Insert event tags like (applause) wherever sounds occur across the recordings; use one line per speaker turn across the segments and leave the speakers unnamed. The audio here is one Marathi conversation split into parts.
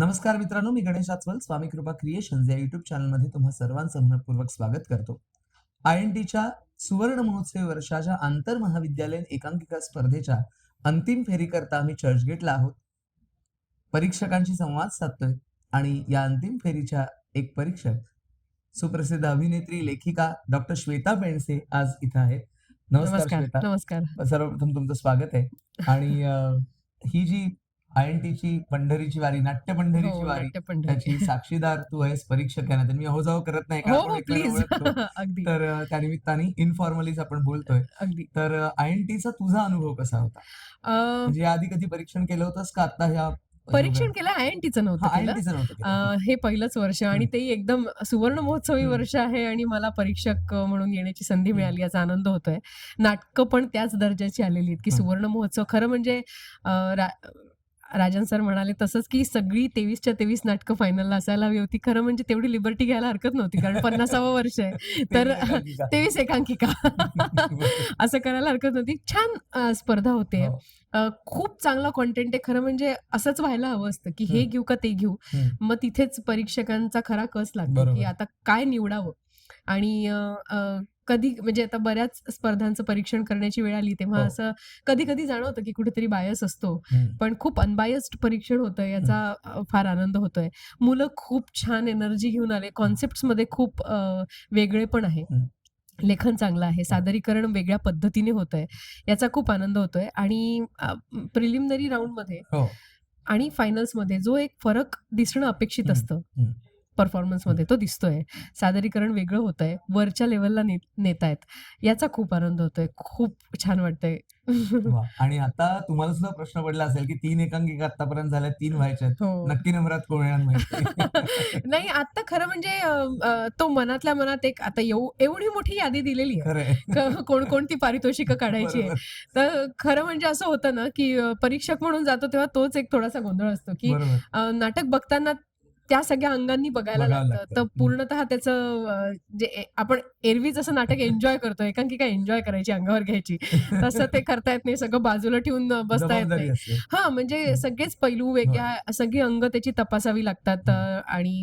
नमस्कार मित्रांनो मी गणेश आचवल स्वामी कृपा क्रिएशन्स या युट्यूब चॅनलमध्ये तुम्हा सर्वांचं मनपूर्वक स्वागत करतो. आय एन टीच्या सुवर्ण महोत्सवी वर्षाच्या आंतर महाविद्यालयीन एकांकिका स्पर्धेच्या अंतिम फेरीकरता आम्ही चर्चगेटला आहोत. परीक्षकांशी संवाद साधतोय आणि या अंतिम फेरीच्या एक परीक्षक सुप्रसिद्ध अभिनेत्री लेखिका डॉक्टर श्वेता पेंडसे आज इथं आहेत. नमस्कार
नमस्कार
सर्वप्रथम तुमचं स्वागत आहे. आणि ही जी आय एन टीची पंढरीची वारी नाट्य पंढरीची
हो,
वारी. त्याची साक्षीदार तू आहेस परीक्षक आहे ना मी अहोजाव करत नाही
हो
आपण
हो. (laughs) अगदी
तर अं, त्या निमित्ताने इनफॉर्मलीच आपण बोलतोय
अगदी
तर आय एन टीचा तुझा अनुभव कसा होता म्हणजे आधी कधी परीक्षण केलं होतंस का आता ह्या
परीक्षण केलं आय एन टीचं नव्हतं हे पहिलंच वर्ष आणि. ते एकदम सुवर्ण महोत्सवी. वर्ष आहे आणि मला परीक्षक म्हणून येण्याची संधी. मिळाली याचा आनंद होतोय नाटकं पण त्याच दर्जाची आलेली आहेत की. सुवर्ण महोत्सव खरं म्हणजे राजन सर म्हणाले तसंच की सगळी तेवीसच्या तेवीस नाटकं फायनलला असायला हवी होती खरं म्हणजे तेवढी लिबर्टी घ्यायला हरकत नव्हती कारण पन्नासावं वर्ष आहे (laughs) तर. तेवीस एकांकिका (laughs) (laughs) असं करायला हरकत नव्हती छान स्पर्धा होते
हो.
खूप चांगला कॉन्टेंट आहे खरं म्हणजे असंच व्हायला हवं असतं की हे. घेऊ का ते घेऊ. मग तिथेच परीक्षकांचा खरा कस लागतो. की आता काय निवडावं आणि कधी म्हणजे आता बऱ्याच स्पर्धांचं परीक्षण करण्याची वेळ आली तेव्हा
हो.
असं कधी कधी जाणवतं की कुठेतरी बायस असतो. पण खूप अनबायस्ड परीक्षण होतं याचा फार आनंद होतोय. मुलं खूप छान एनर्जी घेऊन आले. कॉन्सेप्टमध्ये खूप वेगळे पण आहे. लेखन चांगलं आहे. सादरीकरण वेगळ्या पद्धतीने होत आहे याचा खूप आनंद होतोय. आणि प्रिलिमिनरी राऊंडमध्ये
हो.
आणि फायनल्समध्ये जो एक फरक दिसणं अपेक्षित. असतं.
हम्म.
परफॉर्मन्समध्ये तो दिसतोय. सादरीकरण वेगळं होत आहे वरच्या लेवलला नेतायत. याचा खूप आनंद होतोय. खूप छान वाटतंय. (laughs)
आणि आता तुम्हाला सुद्धा प्रश्न पडला असेल की तीन एकांकिका आतापर्यंत झाल्या तीन व्हायच्या आहेत.
हो.
नक्की नंबरात कोण (laughs)
नाही आता खरं म्हणजे तो मनातल्या मनात एक आता एव- एवढी मोठी यादी दिलेली आहे.
खरंय. (laughs)
क- कोणकोणती पारितोषिकं काढायची आहे. तर खरं म्हणजे असं होतं ना की परीक्षक म्हणून जातो तेव्हा तोच एक थोडासा गोंधळ असतो की नाटक बघताना त्या सगळ्या अंगांनी बघायला लागतं. तर
हं.
पूर्णतः त्याचं जे आपण एरवी जसं नाटक एन्जॉय करतो एकांकिका एन्जॉय करायची अंगावर घ्यायची तसं ते करता येत नाही सगळं बाजूला ठेवून बसता येत नाही हा म्हणजे
हं.
सगळेच पैलू वेगळ्या सगळी अंग त्याची तपासावी लागतात आणि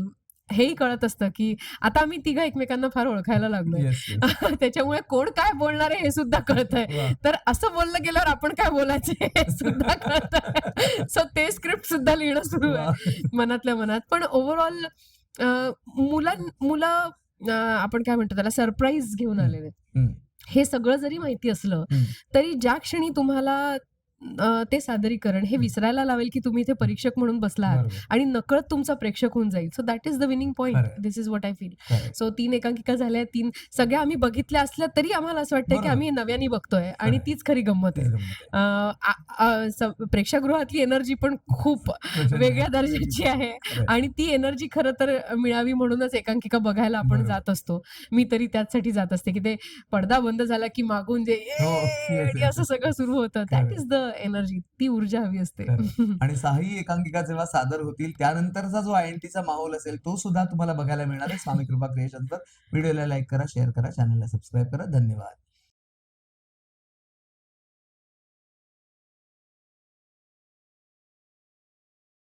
हेही कळत असतं की आता आम्ही तिघं एकमेकांना फार ओळखायला लागलोय. (laughs) त्याच्यामुळे कोण काय बोलणार आहे हे सुद्धा कळत आहे
वा.
तर असं बोललं गेल्यावर आपण काय बोलायचं हे (laughs) सुद्धा कळत सो ते स्क्रिप्ट सुद्धा लिहिणं सुरू आहे. मनातल्या मनात पण ओव्हरऑल मुलां मुलं आपण काय म्हणतो त्याला सरप्राईज घेऊन. आलेले. हे सगळं जरी माहिती असलं. तरी ज्या क्षणी तुम्हाला अ, ते सादरीकरण हे विसरायला लावेल की तुम्ही इथे परीक्षक म्हणून बसला आहात
बरोबर.
आणि नकळत तुमचा प्रेक्षक होऊन जाईल so that is the winning point. This is what I feel. So तीन एकांकिका झाल्या तीन सगळ्या आम्ही बघितल्या असल्या तरी आम्हाला असं वाटतं की
बरोबर.
आम्ही नव्याने बघतोय आणि. तीच खरी गंमत
तेच
आहे
गंमत आहे.
अ, आ- आ- स- प्रेक्षागृहातली एनर्जी पण खूप
प्रचंड.
वेगळ्या दर्जाची आहे. आणि ती एनर्जी खरं तर मिळावी म्हणूनच एकांकिका बघायला आपण
बरोबर.
जात असतो मी तरी त्याचसाठी जात असते की ते पडदा बंद झाला की मागून जे
हो.
असं सगळं सुरू होतं दॅट. इज द एनर्जी ती ऊर्जा हवी असते. (laughs)
आणि सहाही एकांकिका जेव्हा सादर होतील त्यानंतरचा जो आय एन टीचा माहोल असेल तो सुद्धा तुम्हाला बघायला मिळणार आहे. स्वामी कृपा क्रिएशनवर व्हिडिओला लाईक करा शेअर करा चॅनलला सबस्क्राईब करा. धन्यवाद.